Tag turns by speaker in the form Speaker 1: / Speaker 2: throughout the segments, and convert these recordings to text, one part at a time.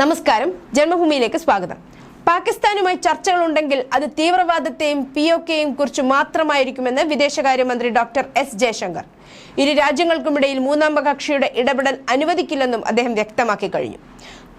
Speaker 1: നമസ്കാരം. ജന്മഭൂമിയിലേക്ക് സ്വാഗതം. പാകിസ്ഥാനുമായി ചർച്ചകളുണ്ടെങ്കിൽ അത് തീവ്രവാദത്തെയും പി ഒ കെയും കുറിച്ച് മാത്രമായിരിക്കുമെന്ന് വിദേശകാര്യമന്ത്രി ഡോക്ടർ എസ് ജയശങ്കർ. ഇരു രാജ്യങ്ങൾക്കുമിടയിൽ മൂന്നാം കക്ഷിയുടെ ഇടപെടൽ അനുവദിക്കില്ലെന്നും അദ്ദേഹം വ്യക്തമാക്കി കഴിഞ്ഞു.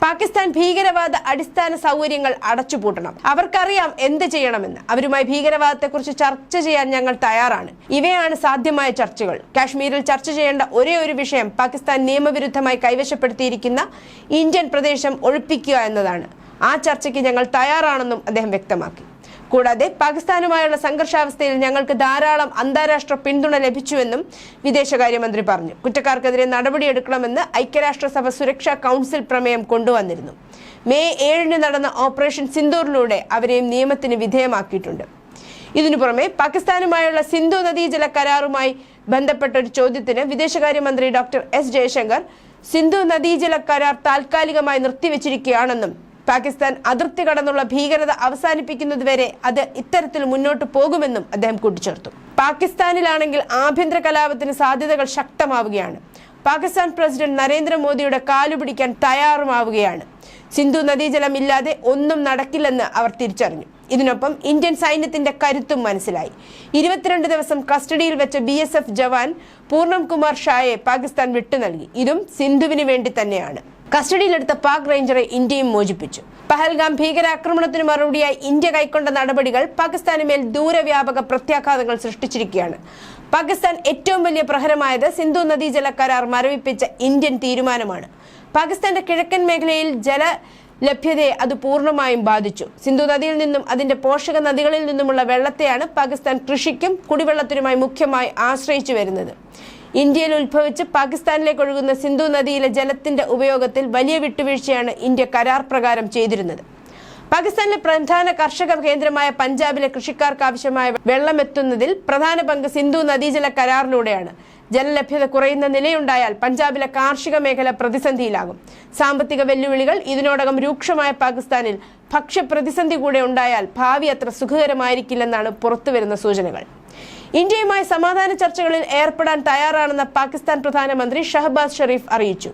Speaker 1: പാകിസ്ഥാൻ ഭീകരവാദ അടിസ്ഥാന സൗകര്യങ്ങൾ അടച്ചുപൂട്ടണം. അവർക്കറിയാം എന്ത് ചെയ്യണമെന്ന്. അവരുമായി ഭീകരവാദത്തെക്കുറിച്ച് ചർച്ച ചെയ്യാൻ ഞങ്ങൾ തയ്യാറാണ്. ഇവയാണ് സാധ്യമായ ചർച്ചകൾ. കാശ്മീരിൽ ചർച്ച ചെയ്യേണ്ട ഒരേ ഒരു വിഷയം പാകിസ്ഥാൻ നിയമവിരുദ്ധമായി കൈവശപ്പെടുത്തിയിരിക്കുന്ന ഇന്ത്യൻ പ്രദേശം ഒഴിപ്പിക്കുക എന്നതാണ്. ആ ചർച്ചയ്ക്ക് ഞങ്ങൾ തയ്യാറാണെന്നും അദ്ദേഹം വ്യക്തമാക്കി. കൂടാതെ പാകിസ്ഥാനുമായുള്ള സംഘർഷാവസ്ഥയിൽ ഞങ്ങൾക്ക് ധാരാളം അന്താരാഷ്ട്ര പിന്തുണ ലഭിച്ചുവെന്നും വിദേശകാര്യമന്ത്രി പറഞ്ഞു. കുറ്റക്കാർക്കെതിരെ നടപടിയെടുക്കണമെന്ന് ഐക്യരാഷ്ട്രസഭ സുരക്ഷാ കൗൺസിൽ പ്രമേയം കൊണ്ടുവന്നിരുന്നു. മെയ് ഏഴിന് നടന്ന ഓപ്പറേഷൻ സിന്ദൂറിലൂടെ അവരെയും നിയമത്തിന് വിധേയമാക്കിയിട്ടുണ്ട്. ഇതിനു പുറമെ പാകിസ്ഥാനുമായുള്ള സിന്ധു നദീജല കരാറുമായി ബന്ധപ്പെട്ട ഒരു ചോദ്യത്തിന് വിദേശകാര്യമന്ത്രി ഡോക്ടർ എസ് ജയശങ്കർ സിന്ധു നദീജല കരാർ താൽക്കാലികമായി നിർത്തിവെച്ചിരിക്കുകയാണെന്നും പാകിസ്ഥാൻ അതിർത്തി കടന്നുള്ള ഭീകരത അവസാനിപ്പിക്കുന്നതുവരെ അത് ഇത്തരത്തിൽ മുന്നോട്ട് പോകുമെന്നും അദ്ദേഹം കൂട്ടിച്ചേർത്തു. പാകിസ്ഥാനിലാണെങ്കിൽ ആഭ്യന്തര കലാപത്തിന് സാധ്യതകൾ ശക്തമാവുകയാണ്. പാകിസ്ഥാൻ പ്രസിഡന്റ് നരേന്ദ്രമോദിയുടെ കാലുപിടിക്കാൻ തയ്യാറുമാവുകയാണ്. സിന്ധു നദീജലം ഇല്ലാതെ ഒന്നും നടക്കില്ലെന്ന് അവർ തിരിച്ചറിഞ്ഞു. ഇതിനൊപ്പം ഇന്ത്യൻ സൈന്യത്തിന്റെ കരുത്തും മനസ്സിലായി. ഇരുപത്തിരണ്ട് ദിവസം കസ്റ്റഡിയിൽ വെച്ച B S F jawan Purnam Kumar ഷായെ പാകിസ്ഥാൻ വിട്ടു നൽകി. ഇതും സിന്ധുവിന് വേണ്ടി തന്നെയാണ്. കസ്റ്റഡിയിലെടുത്ത പാക് റേഞ്ചറെ ഇന്ത്യയും മോചിപ്പിച്ചു. പഹൽഗാം ഭീകരാക്രമണത്തിന് മറുപടിയായി ഇന്ത്യ കൈക്കൊണ്ട നടപടികൾ പാകിസ്ഥാന് മേൽ ദൂരവ്യാപക പ്രത്യാഘാതങ്ങൾ സൃഷ്ടിച്ചിരിക്കുകയാണ്. പാകിസ്ഥാൻ ഏറ്റവും വലിയ പ്രഹരമായത് സിന്ധു നദീജല കരാർ മരവിപ്പിച്ച ഇന്ത്യൻ തീരുമാനമാണ്. പാകിസ്ഥാന്റെ കിഴക്കൻ മേഖലയിൽ ജല ലഭ്യതയെ അത് പൂർണമായും ബാധിച്ചു. സിന്ധു നദിയിൽ നിന്നും അതിന്റെ പോഷക നദികളിൽ നിന്നുമുള്ള വെള്ളത്തെയാണ് പാകിസ്ഥാൻ കൃഷിക്കും കുടിവെള്ളത്തിനുമായി മുഖ്യമായി ആശ്രയിച്ചു വരുന്നത്. ഇന്ത്യയിൽ ഉത്ഭവിച്ച് പാകിസ്ഥാനിലേക്ക് ഒഴുകുന്ന സിന്ധു നദിയിലെ ജലത്തിന്റെ ഉപയോഗത്തിൽ വലിയ വിട്ടുവീഴ്ചയാണ് ഇന്ത്യ കരാർ പ്രകാരം ചെയ്തിരുന്നത്. പാകിസ്ഥാനിലെ പ്രധാന കർഷക കേന്ദ്രമായ പഞ്ചാബിലെ കൃഷിക്കാർക്ക് ആവശ്യമായ വെള്ളം എത്തുന്നതിൽ പ്രധാന പങ്ക് സിന്ധു നദീജല കരാറിലൂടെയാണ്. ജലലഭ്യത കുറയുന്ന നിലയുണ്ടായാൽ പഞ്ചാബിലെ കാർഷിക മേഖല പ്രതിസന്ധിയിലാകും. സാമ്പത്തിക വെല്ലുവിളികൾ ഇതിനോടകം രൂക്ഷമായ പാകിസ്ഥാനിൽ ഭക്ഷ്യപ്രതിസന്ധി കൂടെ ഉണ്ടായാൽ ഭാവി അത്ര സുഖകരമായിരിക്കില്ലെന്നാണ് പുറത്തുവരുന്ന സൂചനകൾ. ഇന്ത്യയുമായി സമാധാന ചർച്ചകളിൽ ഏർപ്പെടാൻ തയ്യാറാണെന്ന് പാകിസ്ഥാൻ പ്രധാനമന്ത്രി ഷഹബാസ് ഷെറീഫ് അറിയിച്ചു.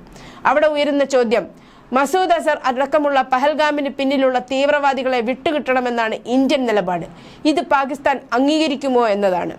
Speaker 1: അവിടെ ഉയരുന്ന ചോദ്യം മസൂദ് അസർ അടക്കമുള്ള പഹൽഗാമിന് പിന്നിലുള്ള തീവ്രവാദികളെ വിട്ടുകിട്ടണമെന്നാണ് ഇന്ത്യൻ നിലപാട്. ഇത് പാകിസ്ഥാൻ അംഗീകരിക്കുമോ എന്നതാണ്.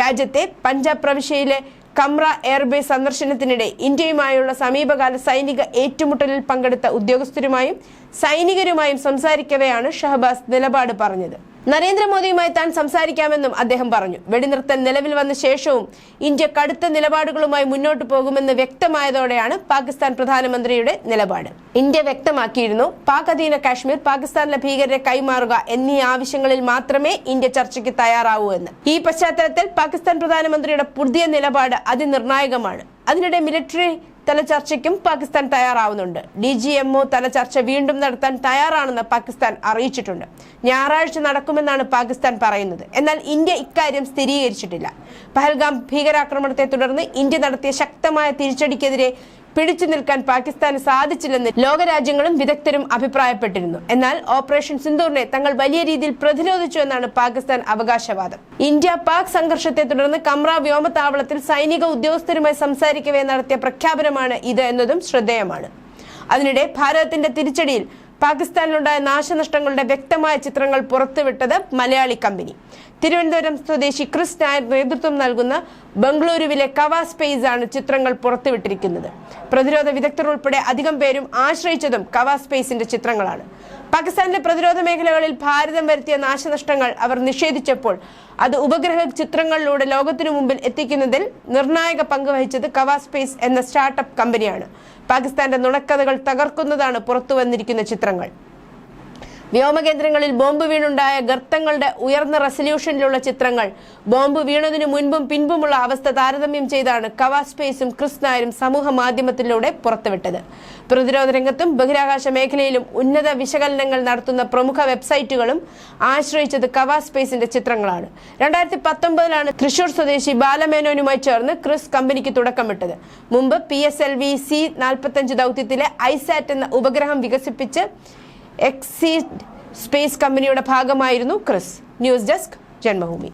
Speaker 1: രാജ്യത്തെ പഞ്ചാബ് പ്രവിശ്യയിലെ കംറ എയർബേസ് സന്ദർശനത്തിനിടെ ഇന്ത്യയുമായുള്ള സമീപകാല സൈനിക ഏറ്റുമുട്ടലിൽ പങ്കെടുത്ത ഉദ്യോഗസ്ഥരുമായും സൈനികരുമായും സംസാരിക്കവെയാണ് ഷഹബാസ് നിലപാട് പറഞ്ഞത്. നരേന്ദ്രമോദിയുമായി താൻ സംസാരിക്കാമെന്നും അദ്ദേഹം പറഞ്ഞു. വെടിനിർത്തൽ നിലവിൽ വന്ന ശേഷവും ഇന്ത്യ കടുത്ത നിലപാടുകളുമായി മുന്നോട്ട് പോകുമെന്ന് വ്യക്തമായതോടെയാണ് പാകിസ്ഥാൻ പ്രധാനമന്ത്രിയുടെ നിലപാട്. ഇന്ത്യ വ്യക്തമാക്കിയിരുന്നു പാക് അധീന കാശ്മീർ പാകിസ്ഥാനിലെ ഭീകരരെ കൈമാറുക എന്നീ ആവശ്യങ്ങളിൽ മാത്രമേ ഇന്ത്യ ചർച്ചയ്ക്ക് തയ്യാറാവൂ എന്ന്. ഈ പശ്ചാത്തലത്തിൽ പാകിസ്ഥാൻ പ്രധാനമന്ത്രിയുടെ പുതിയ നിലപാട് അതിനിർണായകമാണ്. അതിനിടെ മിലിറ്ററി തല ചർച്ചയ്ക്കും പാകിസ്ഥാൻ തയ്യാറാവുന്നുണ്ട്. ഡി ജി എം ഒ തല ചർച്ച വീണ്ടും നടത്താൻ തയ്യാറാണെന്ന് പാകിസ്ഥാൻ അറിയിച്ചിട്ടുണ്ട്. ഞായറാഴ്ച നടക്കുമെന്നാണ് പാകിസ്ഥാൻ പറയുന്നത്. എന്നാൽ ഇന്ത്യ ഇക്കാര്യം സ്ഥിരീകരിച്ചിട്ടില്ല. പഹൽഗാം ഭീകരാക്രമണത്തെ തുടർന്ന് ഇന്ത്യ നടത്തിയ ശക്തമായ തിരിച്ചടിക്കെതിരെ പിടിച്ചു നിൽക്കാൻ പാകിസ്ഥാന് സാധിച്ചില്ലെന്ന് ലോകരാജ്യങ്ങളും വിദഗ്ധരും അഭിപ്രായപ്പെട്ടിരുന്നു. എന്നാൽ ഓപ്പറേഷൻ സിന്ദൂറിനെ തങ്ങൾ വലിയ രീതിയിൽ പ്രതിരോധിച്ചു എന്നാണ് പാകിസ്ഥാൻ അവകാശവാദം. ഇന്ത്യ പാക് സംഘർഷത്തെ തുടർന്ന് കമ്ര വ്യോമത്താവളത്തിൽ സൈനിക ഉദ്യോഗസ്ഥരുമായി സംസാരിക്കവേ നടത്തിയ പ്രഖ്യാപനമാണ് ഇത് എന്നതും ശ്രദ്ധേയമാണ്. അതിനിടെ ഭാരതത്തിന്റെ തിരിച്ചടിയിൽ പാകിസ്ഥാനിലുണ്ടായ നാശനഷ്ടങ്ങളുടെ വ്യക്തമായ ചിത്രങ്ങൾ പുറത്തുവിട്ടത് മലയാളി കമ്പനി. തിരുവനന്തപുരം സ്വദേശി ക്രിസ് നായർ നേതൃത്വം നൽകുന്ന ബംഗളൂരുവിലെ കവ സ്പേസ് ആണ് ചിത്രങ്ങൾ പുറത്തുവിട്ടിരിക്കുന്നത്. പ്രതിരോധ വിദഗ്ധർ ഉൾപ്പെടെ അധികം പേരും ആശ്രയിച്ചതും കവ സ്പേസിന്റെ ചിത്രങ്ങളാണ്. പാകിസ്ഥാനിലെ പ്രതിരോധ മേഖലകളിൽ ഭാരതം വരുത്തിയ നാശനഷ്ടങ്ങൾ അവർ നിഷേധിച്ചപ്പോൾ അത് ഉപഗ്രഹ ചിത്രങ്ങളിലൂടെ ലോകത്തിനു മുമ്പിൽ എത്തിക്കുന്നതിൽ നിർണായക പങ്ക് വഹിച്ചത് കവാ സ്പേസ് എന്ന സ്റ്റാർട്ടപ്പ് കമ്പനിയാണ്. പാകിസ്ഥാന്റെ നുണക്കഥകൾ തകർക്കുന്നതാണ് പുറത്തുവന്നിരിക്കുന്ന ചിത്രങ്ങൾ. വ്യോമകേന്ദ്രങ്ങളിൽ ബോംബ് വീണുണ്ടായ ഗർത്തങ്ങളുടെ ഉയർന്ന റെസല്യൂഷനിലുള്ള ചിത്രങ്ങൾ. ബോംബ് വീണതിനു മുൻപും പിൻപുമുള്ള അവസ്ഥ താരതമ്യം ചെയ്താണ് കവാ സ്പേസും ക്രിസ് നായരും സമൂഹ മാധ്യമത്തിലൂടെ പുറത്തുവിട്ടത്. പ്രതിരോധ രംഗത്തും ബഹിരാകാശ മേഖലയിലും ഉന്നത വിശകലനങ്ങൾ നടത്തുന്ന പ്രമുഖ വെബ്സൈറ്റുകളും ആശ്രയിച്ചത് കവാ സ്പേസിന്റെ ചിത്രങ്ങളാണ്. രണ്ടായിരത്തി പത്തൊമ്പതിലാണ് തൃശൂർ സ്വദേശി ബാലമേനോനുമായി ചേർന്ന് ക്രിസ് കമ്പനിക്ക് തുടക്കമിട്ടത്. മുമ്പ് P S L V C നാൽപ്പത്തഞ്ച് ദൗത്യത്തിലെ ഐസാറ്റ് എന്ന ഉപഗ്രഹം വികസിപ്പിച്ച് എക്സീഡ് സ്പേസ് കമ്പനിയുടെ ഭാഗമായിരുന്നു ക്രിസ്. News desk Janmabhumi.